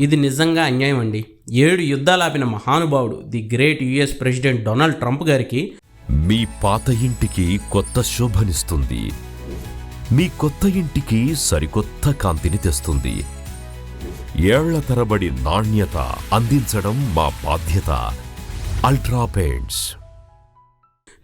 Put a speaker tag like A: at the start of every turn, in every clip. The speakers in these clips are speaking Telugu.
A: ఇది నిజంగా అన్యాయం అండి. ఏడు యుద్ధాలాపిన మహానుభావుడు the great US president Donald Trump గారికి
B: మీ పాత ఇంటికి కొత్త శోభనిస్తుంది. మీ కొత్త ఇంటికి సరికొత్త కాంతిని తెస్తుంది. ఏళ్ళ తరబడి నాణ్యత అందించడం మా బాధ్యత. Ultra paints.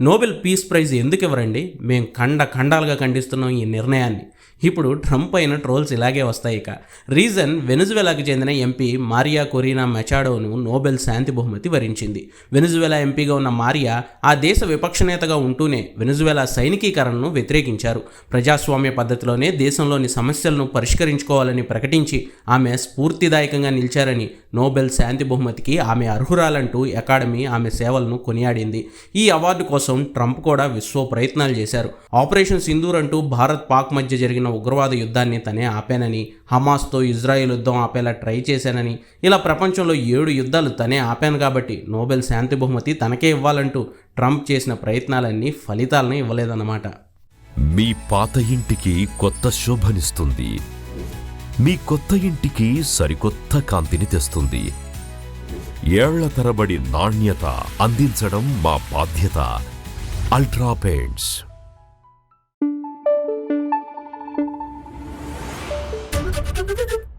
A: Nobel peace prize ఎందుకు ఇవ్వరండి? మేము ఖండ ఖండాలుగా ఖండిస్తున్నాం ఈ నిర్ణయాన్ని. ఇప్పుడు ట్రంప్ అయిన ట్రోల్స్ ఇలాగే వస్తాయి ఇక. రీజన్ వెనుజువెలాకు చెందిన ఎంపీ మారియా కొరీనా మెచాడోను నోబెల్ శాంతి బహుమతి వరించింది. వెనుజువెలా ఎంపీగా ఉన్న మారియా ఆ దేశ విపక్ష నేతగా ఉంటూనే వెనుజువెలా సైనికీకరణను వ్యతిరేకించారు. ప్రజాస్వామ్య పద్ధతిలోనే దేశంలోని సమస్యలను పరిష్కరించుకోవాలని ప్రకటించి ఆమె స్ఫూర్తిదాయకంగా నిలిచారని నోబెల్ శాంతి బహుమతికి ఆమె అర్హురాలంటూ అకాడమీ ఆమె సేవలను కొనియాడింది. ఈ అవార్డు కోసం ట్రంప్ కూడా విశ్వ ప్రయత్నాలు చేశారు. ఆపరేషన్ సింధూర్ అంటూ భారత్ పాక్ మధ్య జరిగిన ఉగ్రవాద యుద్ధాన్ని తనే ఆపానని హమాస్తో ఇజ్రాయెల్ యుద్ధం ఆపేలా ట్రై చేశానని ఇలా ప్రపంచంలో ఏడు యుద్ధాలు తనే ఆపాను కాబట్టి నోబెల్ శాంతి బహుమతి తనకే ఇవ్వాలంటూ ట్రంప్ చేసిన ప్రయత్నాలన్నీ ఫలితాలను ఇవ్వలేదన్నమాట.
B: మీ పాత ఇంటికి కొత్త శోభనిస్తుంది. మీ కొత్త ఇంటికి సరికొత్త కాంతిని తెస్తుంది. ఏళ్ళ తరబడి నాణ్యత అందించడం మా బాధ్యత. അൾട്രാ പേഡ്സ് Thank you.